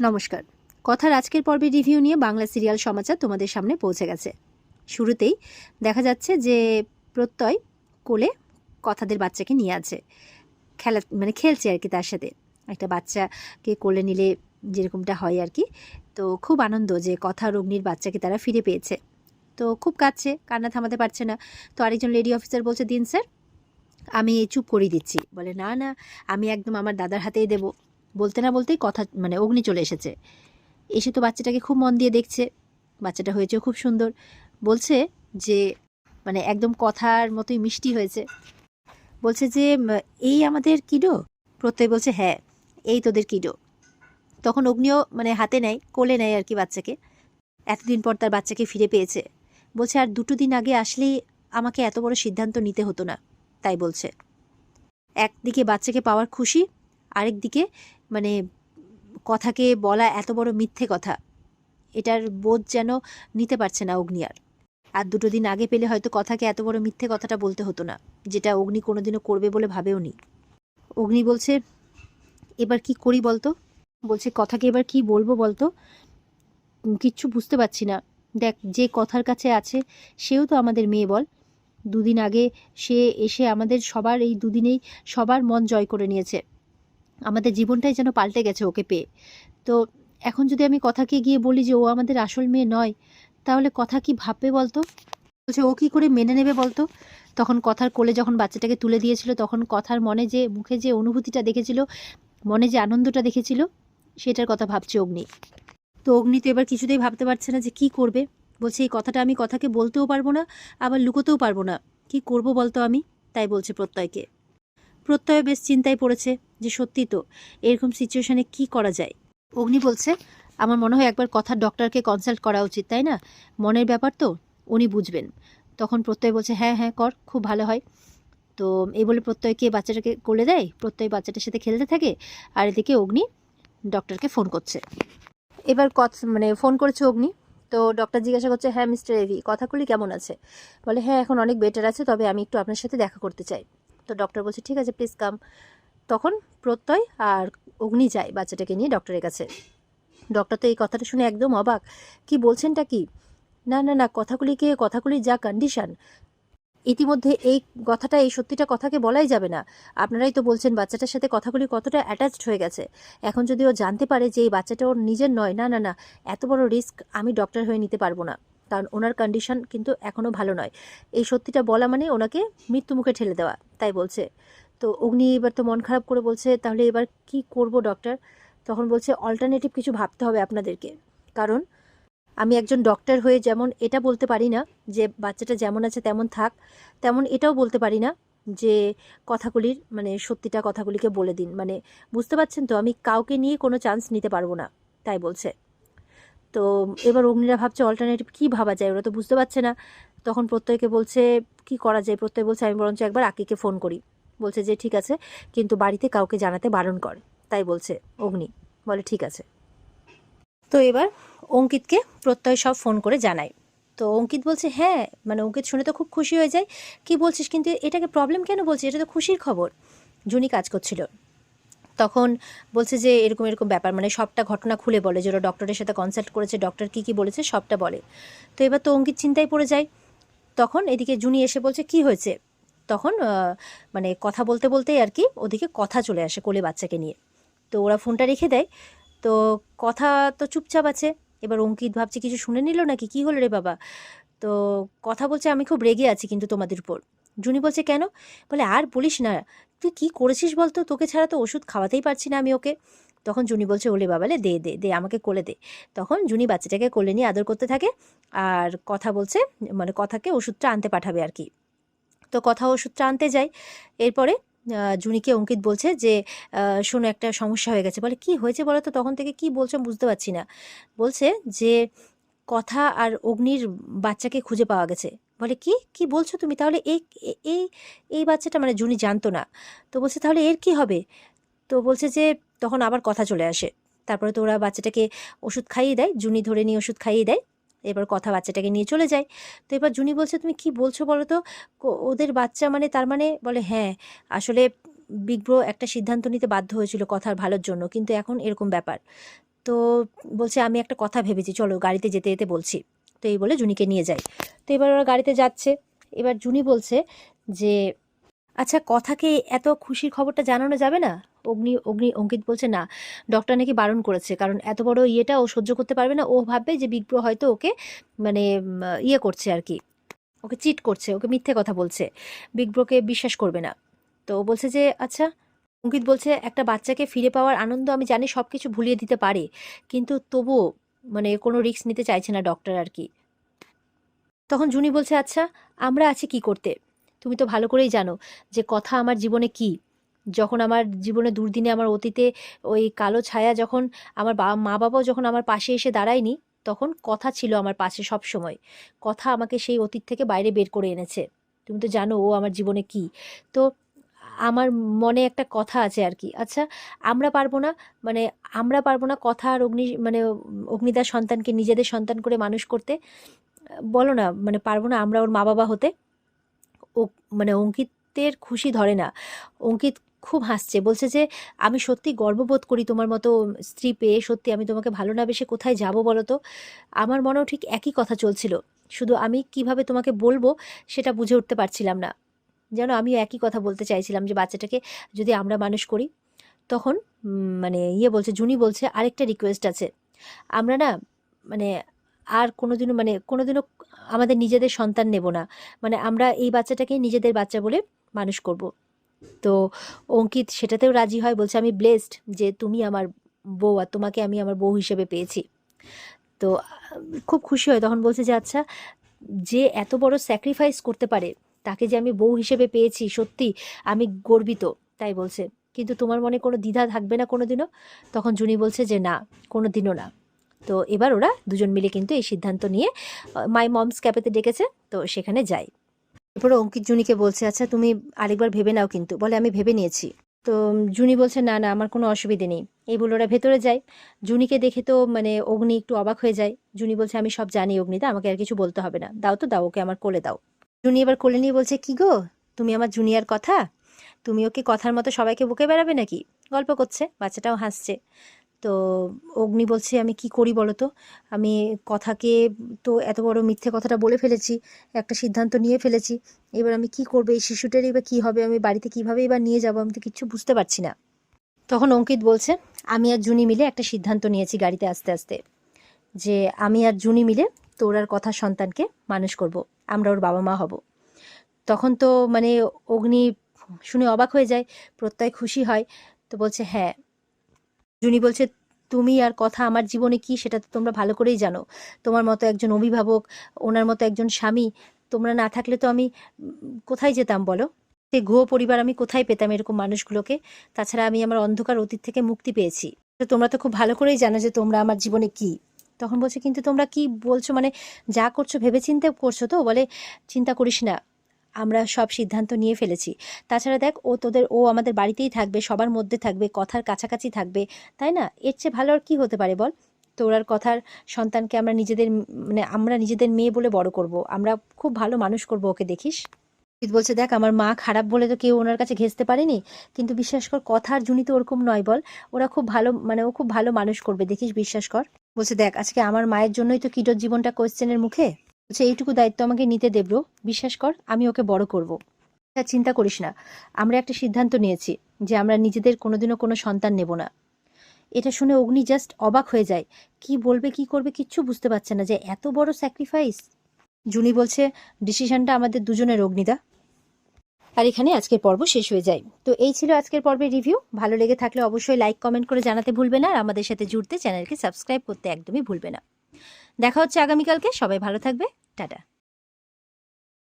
নমস্কার। কথার আজকের পর্বের রিভিউ নিয়ে বাংলা সিরিয়াল সমাচার তোমাদের সামনে পৌঁছে গেছে। শুরুতেই দেখা যাচ্ছে যে প্রত্যয় কোলে কথাদের বাচ্চাকে নিয়ে আছে। খেলা মানে খেলছে আর কি তার সাথে। একটা বাচ্চাকে কোলে নিলে যেরকমটা হয় আর কি। তো খুব আনন্দ যে কথা অগ্নির বাচ্চাকে তারা ফিরে পেয়েছে। তো খুব কাঁদছে, কান্না থামাতে পারছে না। তো আরেকজন লেডি অফিসার বলছে, দিন স্যার, আমি চুপ করিয়ে দিচ্ছি। বলে, না না, আমি একদম আমার দাদার হাতেই দেবো। বলতে না বলতেই কথা মানে অগ্নি চলে এসেছে। এসে তো বাচ্চাটাকে খুব মন দিয়ে দেখছে। বাচ্চাটা হয়েছে খুব সুন্দর। বলছে যে মানে একদম কথার মতোই মিষ্টি হয়েছে। বলছে যে এই আমাদের কিডো? প্রত্যয় বলছে হ্যাঁ এই তোদের কিডো। তখন অগ্নিও মানে হাতে নেয়, কোলে নেয় আর কি বাচ্চাকে। এতদিন পর তার বাচ্চাকে ফিরে পেয়েছে। বলছে, আর দুটো দিন আগে আসলেই আমাকে এত বড় সিদ্ধান্ত নিতে হতো না। তাই বলছে। একদিকে বাচ্চাকে পাওয়ার খুশি আরেক দিকে মানে কথাকে বলা এত বড় মিথ্যে কথা। এটার বোধ যেন নিতে পারছে না অগ্নি আর আর দুটো দিন আগে পেলে হয়তো কথাকে এত বড় মিথ্যে কথাটা বলতে হতো না, যেটা অগ্নি কোনোদিনও করবে বলে ভাবেও নি। অগ্নি বলছে, এবার কি করি বলতো? বলছে, কথাকে এবার কি বলব বলতো? কিচ্ছু বুঝতে পারছি না। দেখ, যে কথার কাছে আছে, সেও তো আমাদের মেয়ে বল। দুদিন আগে সে এসে আমাদের সবার, এই দুদিনেই সবার মন জয় করে নিয়েছে। আমাদের জীবনটাই যেন পাল্টে গেছে ওকে পেয়ে। তো এখন যদি আমি কথাকে গিয়ে বলি যে ও আমাদের আসল মেয়ে নয়, তাহলে কথা কি ভাববে বলতো? বলছে ও কি করে মেনে নেবে বলতো? তখন কথার কোলে যখন বাচ্চাটাকে তুলে দিয়েছিল, তখন কথার মনে যে, মুখে যে অনুভূতিটা দেখেছিল, মনে যে আনন্দটা দেখেছিল, সেটার কথা ভাবছে অগ্নি। তো অগ্নি তো এবার কিছুতেই ভাবতে পারছে না যে কি করবে। বলছে, এই কথাটা আমি কথাকে বলতেও পারব না, আবার লুকোতেও পারব না। কি করব বলতো আমি? তাই বলছে প্রত্যয়কে। প্রত্যয় বেশ চিন্তায় পড়েছে। যে সত্যি তো, এরকম সিচুয়েশনে কি করা যায়? অগ্নি বলছে, আমার মনে হয় একবার কথা ডক্টরকে কনসাল্ট করা উচিত, তাই না? মনের ব্যাপার তো, উনি বুঝবেন। তখন প্রত্যয় বলছে হ্যাঁ হ্যাঁ কর, খুব ভালো হয়। তো এই বলে প্রত্যয়কে বাচ্চাটাকে কোলে দেয়? প্রত্যয় বাচ্চাটার সাথে খেলতে থাকে আর এদিকে অগ্নি ডক্টরকে ফোন করছে। এবার কথা মানে ফোন করেছে অগ্নি। তো ডক্টর জিজ্ঞাসা করছে হ্যাঁ মিস্টার এভি কথাগুলি কেমন আছে? বলে হ্যাঁ এখন অনেক বেটার আছে, তবে আমি একটু আপনার সাথে দেখা করতে চাই। তো ডক্টর বলছে, ঠিক আছে প্লিজ কাম তখন প্রত্যয় আর অগ্নি যায় বাচ্চাটাকে নিয়ে ডক্টরের কাছে। ডক্টর তো এই কথাটা শুনে একদম অবাক। কি বলছেনটা কি? না না না কথাগুলিকে কথাগুলির যা কন্ডিশন ইতিমধ্যে এই কথাটা, এই সত্যিটা কথাকে বলাই যাবে না। আপনারাই তো বলছেন বাচ্চাটার সাথে কথাগুলি কতটা অ্যাটাচড হয়ে গেছে। এখন যদি ও জানতে পারে যে এই বাচ্চাটা ওর নিজের নয়, না না না, এত বড় রিস্ক আমি ডক্টর হয়ে নিতে পারব না। কারণ ওনার কন্ডিশন কিন্তু এখনও ভালো নয়। এই সত্যিটা বলা মানে ওনাকে মৃত্যু মুখে ঠেলে দেওয়া, তাই বলছে। তো অগ্নি এবার তো মন খারাপ করে বলছে, তাহলে এবার কি করব ডক্টর তখন বলছে অল্টারনেটিভ কিছু ভাবতে হবে আপনাদেরকে। কারণ আমি একজন ডক্টর হয়ে যেমন এটা বলতে পারি না যে বাচ্চাটা যেমন আছে তেমন থাক, তেমন এটাও বলতে পারি না যে কথাগুলির মানে সত্যিটা কথাগুলিকে বলে দিন। মানে বুঝতে পারছেন তো, আমি কাউকে নিয়ে কোনো চান্স নিতে পারব না। তাই বলছে। তো এবার অগ্নিরা ভাবছে অল্টারনেটিভ কী ভাবা যায়? ওরা তো বুঝতে পারছে না। তখন প্রত্যয়কে বলছে, কি করা যায়? প্রত্যয় বলছে, আমি বরঞ্চ একবার আকিকে ফোন করি। বলছে যে, ঠিক আছে, কিন্তু বাড়িতে কাউকে জানাতে বারণ কর। তাই বলছে অগ্নি। বলে, ঠিক আছে। তো এবার অঙ্কিতকে প্রত্যয় সব ফোন করে জানায়। তো অঙ্কিত বলছে হ্যাঁ মানে অঙ্কিত শুনে তো খুব খুশি হয়ে যায়। কি বলছিস? কিন্তু এটাকে প্রবলেম কেন বলছিস? এটা তো খুশির খবর। জুনি কাজ করছিল। তখন বলছে যে, এরকম এরকম ব্যাপার মানে সবটা ঘটনা খুলে বলে যে, ওরা ডক্টরের সাথে কনসাল্ট করেছে ডক্টর কী কী বলেছে, সবটা বলে। তো এবার তো অঙ্কিত চিন্তায় পড়ে যায়। তখন এদিকে জুনি এসে বলছে, কি হয়েছে? তখন মানে কথা বলতে বলতেই আর কি ওদিকে কথা চলে আসে কোলে বাচ্চাকে নিয়ে। তো ওরা ফোনটা রেখে দেয়। তো কথা তো চুপচাপ আছে। এবার অঙ্কিত ভাবছে, কিছু শুনে নিল নাকি? কি হলো রে বাবা? তো কথা বলছে, আমি খুব রেগে আছি কিন্তু তোমাদের উপর। জুনি বলছে, কেন? বলে, আর বলিস না। তুই কি করেছিস বলতো? তোকে ছাড়া তো ওষুধ খাওয়াতেই পারছি না আমি ওকে। তখন জুনি বলছে, ওলে বাবালে দে দে দে, আমাকে কোলে দে। তখন জুনি বাচ্চাটাকে কোলে নিয়ে আদর করতে থাকে। আর কথা বলছে মানে কথাকে ওষুধটা আনতে পাঠাবে আর কি। তো কথা ওষুধটা আনতে যায় এরপরে জুনিকে অঙ্কিত বলছে যে শোনো একটা সমস্যা হয়ে গেছে। বলে, কি হয়েছে বলো তো? তখন থেকে কি বলছো বুঝতে পারছি না। বলছে যে, কথা আর অগ্নির বাচ্চাকে খুঁজে পাওয়া গেছে। বলে, কি? কি বলছো তুমি? তাহলে এই এই এই বাচ্চাটা মানে জুনি জানতো না। তো বলছে, তাহলে এর কি হবে? তো বলছে যে, তখন আবার কথা চলে আসে। তারপরে তো ওরা বাচ্চাটাকে ওষুধ খাইয়ে দেয়, জুনি ধরে নিয়ে ওষুধ খাইয়ে দেয়। এবার কথা বাচ্চাটাকে নিয়ে চলে যায়। তো এবার জুনি বলছে, তুমি কি বলছো বলো তো? ওদের বাচ্চা মানে তার মানে? বলে হ্যাঁ আসলে বিগ ব্রো একটা সিদ্ধান্ত নিতে বাধ্য হয়েছিল কথার ভালোর জন্য, কিন্তু এখন এরকম ব্যাপার। তো বলছে, আমি একটা কথা ভেবেছি, চলো গাড়িতে যেতে যেতে বলছি। তো এই বলে জুনিকে নিয়ে যায়। তো এবার ওরা গাড়িতে যাচ্ছে। এবার জুনি বলছে যে আচ্ছা কথাকে এত খুশির খবরটা জানানো যাবে না? অগ্নি অগ্নি, অঙ্কিত বলছে, না ডক্টর নাকি বারণ করেছে, কারণ এত বড় ইয়েটা ও সহ্য করতে পারবে না। ও ভাববে যে বিগ ব্রো হয়তো ওকে মানে ইয়ে করছে আর কি। ওকে চিট করছে, ওকে মিথ্যে কথা বলছে। বিগ ব্রোকে বিশ্বাস করবে না। তো ও বলছে যে আচ্ছা। অঙ্কিত বলছে, একটা বাচ্চাকে ফিরে পাওয়ার আনন্দ আমি জানি সব কিছু ভুলিয়ে দিতে পারে, কিন্তু তবুও মানে কোনো রিস্ক নিতে চাইছে না ডক্টর আর কি। তখন জুনি বলছে আচ্ছা আমরা আছি কি করতে? তুমি তো ভালো করেই জানো যে কথা আমার জীবনে কি। যখন আমার জীবনে দুর্দিনে আমার অতীতে ওই কালো ছায়া যখন আমার মা বাবাও যখন আমার পাশে এসে দাঁড়ায়নি, তখন কথা ছিল আমার পাশে সব সময়। কথা আমাকে সেই অতীত থেকে বাইরে বের করে এনেছে। তুমি তো জানো ও আমার জীবনে কি। তো আমার মনে একটা কথা আছে আর কি। আচ্ছা আমরা পারব না মানে আমরা পারব না কথা আর অগ্নি মানে অগ্নিদার সন্তানকে নিজেদের সন্তান করে মানুষ করতে। বলো না মানে পারব না আমরা ওর মা বাবা হতে। ও মানে অঙ্কিতের খুশি ধরে না। অঙ্কিত খুব হাসছে। বলছে যে, আমি সত্যি গর্ববোধ করি তোমার মতো স্ত্রী পেয়ে। সত্যি আমি তোমাকে ভালো না বেশে কোথায় যাব বলো তো আমার মনেও ঠিক একই কথা চলছিল। শুধু আমি কীভাবে তোমাকে বলব সেটা বুঝে উঠতে পারছিলাম না। যেন আমিও একই কথা বলতে চাইছিলাম যে, বাচ্চাটাকে যদি আমরা মানুষ করি? তখন মানে ইয়ে বলছে, জুনি বলছে, আরেকটা রিকোয়েস্ট আছে। আমরা না মানে আর কোনোদিনও মানে কোনোদিনও আমাদের নিজেদের সন্তান নেব না। মানে আমরা এই বাচ্চাটাকে নিজেদের বাচ্চা বলে মানুষ করব। তো অঙ্কিত সেটাতেও রাজি হয়, বলছে, আমি ব্লেসড যে তুমি আমার বউ আর তোমাকে আমি আমার বউ হিসেবে পেয়েছি। তো খুব খুশি হয়, তখন বলছে যে আচ্ছা যে এত বড় স্যাক্রিফাইস করতে পারে, তাকে যে আমি বউ হিসেবে পেয়েছি, সত্যি আমি গর্বিত। তাই বলছে। কিন্তু তোমার মনে কোনো দ্বিধা থাকবে না কোনো দিনও তখন জুনি বলছে যে, না কোনো দিনও না। তো এবার ওরা দুজন মিলে কিন্তু এই সিদ্ধান্ত নিয়ে মাই মমস ক্যাফেতে ডেকেছে, তো সেখানে যাই এরপরে অঙ্কিত জুনিকে বলছে আচ্ছা তুমি আরেকবার ভেবে নাও কিন্তু। বলে, আমি ভেবে নিয়েছি। তো জুনি বলছে, না না, আমার কোনো অসুবিধে নেই। এই বলে ওরা ভেতরে যায়। জুনিকে দেখে তো মানে অগ্নি একটু অবাক হয়ে যায়। জুনি বলছে, আমি সব জানি অগ্নিদা, আমাকে আর কিছু বলতে হবে না। দাও তো, দাও, ওকে আমার কোলে দাও। জুনি এবার কোলে নিয়ে বলছে, কি গো, তুমি আমার জুনিয়ার কথা? তুমি ওকে কথার মতো সবাইকে বুকে বেড়াবে নাকি? গল্প করছে, বাচ্চাটাও হাসছে। তো অগ্নি বলছে, আমি কি করি বলো তো আমি কথাকে তো এত বড় মিথ্যে কথাটা বলে ফেলেছি, একটা সিদ্ধান্ত নিয়ে ফেলেছি। এবার আমি কি করব? এই শিশুটার এবার কী হবে? আমি বাড়িতে কীভাবে এবার নিয়ে যাব? আমি তো কিচ্ছু বুঝতে পারছি না। তখন অঙ্কিত বলছে, আমি আর জুনি মিলে একটা সিদ্ধান্ত নিয়েছি গাড়িতে আস্তে আস্তে, যে আমি আর জুনি মিলে তোর আর কথা সন্তানকে মানুষ করব। আমরা ওর বাবা মা হব। তখন তো মানে অগ্নি শুনে অবাক হয়ে যায়, প্রত্যয় খুশি হয়, তো বলছে হ্যাঁ জুনি বলছে, তুমি আর কথা আমার জীবনে কি সেটা তো তোমরা ভালো করেই জানো। তোমার মতো একজন অভিভাবক, ওনার মতো একজন স্বামী, তোমরা না থাকলে তো আমি কোথায় যেতাম বলো? সে ঘুয়ো পরিবার, আমি কোথায় পেতাম এরকম মানুষগুলোকে? তাছাড়া আমি আমার অন্ধকার অতীত থেকে মুক্তি পেয়েছি। তো তোমরা তো খুব ভালো করেই জানো যে তোমরা আমার জীবনে কি। তখন বলছে, কিন্তু তোমরা কি বলছো? মানে যা করছ ভেবে চিন্তে করছ তো? বলে, চিন্তা করিস না আমরা সব সিদ্ধান্ত নিয়ে ফেলেছি। তাছাড়া দেখ, ও তোদের, ও আমাদের বাড়িতেই থাকবে, সবার মধ্যে থাকবে, কথার কাছাকাছি থাকবে, তাই না? এর চেয়ে ভালো আর কী হতে পারে বল? তোর আর কথার সন্তানকে আমরা নিজেদের মানে আমরা নিজেদের মেয়ে বলে বড় করব। আমরা খুব ভালো মানুষ করব ওকে, দেখিস? জিৎ বলছে, দেখ, আমার মা খারাপ বলে তো কেউ ওনার কাছে ঘেঁচতে পারেনি, কিন্তু বিশ্বাস কর কথার জুনি তো ওরকম নয় বল। ওরা খুব ভালো মানে ও খুব ভালো মানুষ করবে, দেখিস? বিশ্বাস কর। বলছে, দেখ, আজকে আমার মায়ের জন্যই তো কিটোর জীবনটা কোয়েশ্চেনের মুখে। বলছে এইটুকু দায়িত্ব আমাকে নিতে দেবো বিশ্বাস কর, আমি ওকে বড় করব। তা চিন্তা করিস না, আমরা একটা সিদ্ধান্ত নিয়েছি যে আমরা নিজেদের কোনোদিনও কোনো সন্তান নেব না। এটা শুনে অগ্নি জাস্ট অবাক হয়ে যায়, কি বলবে, কি করবে কিচ্ছু বুঝতে পারছে না যে এত বড় স্যাক্রিফাইস জুনি বলছে ডিসিশনটা আমাদের দুজনের, অগ্নিদা। আর এখানে আজকের পর্ব শেষ হয়ে যায়। তো এই ছিল আজকের পর্বের রিভিউ ভালো লেগে থাকলে অবশ্যই লাইক কমেন্ট করে জানাতে ভুলবে না আর আমাদের সাথে জুড়তে চ্যানেলকে সাবস্ক্রাইব করতে একদমই ভুলবে না। দেখা হচ্ছে আগামীকালকে, সবাই ভালো থাকবে। Tada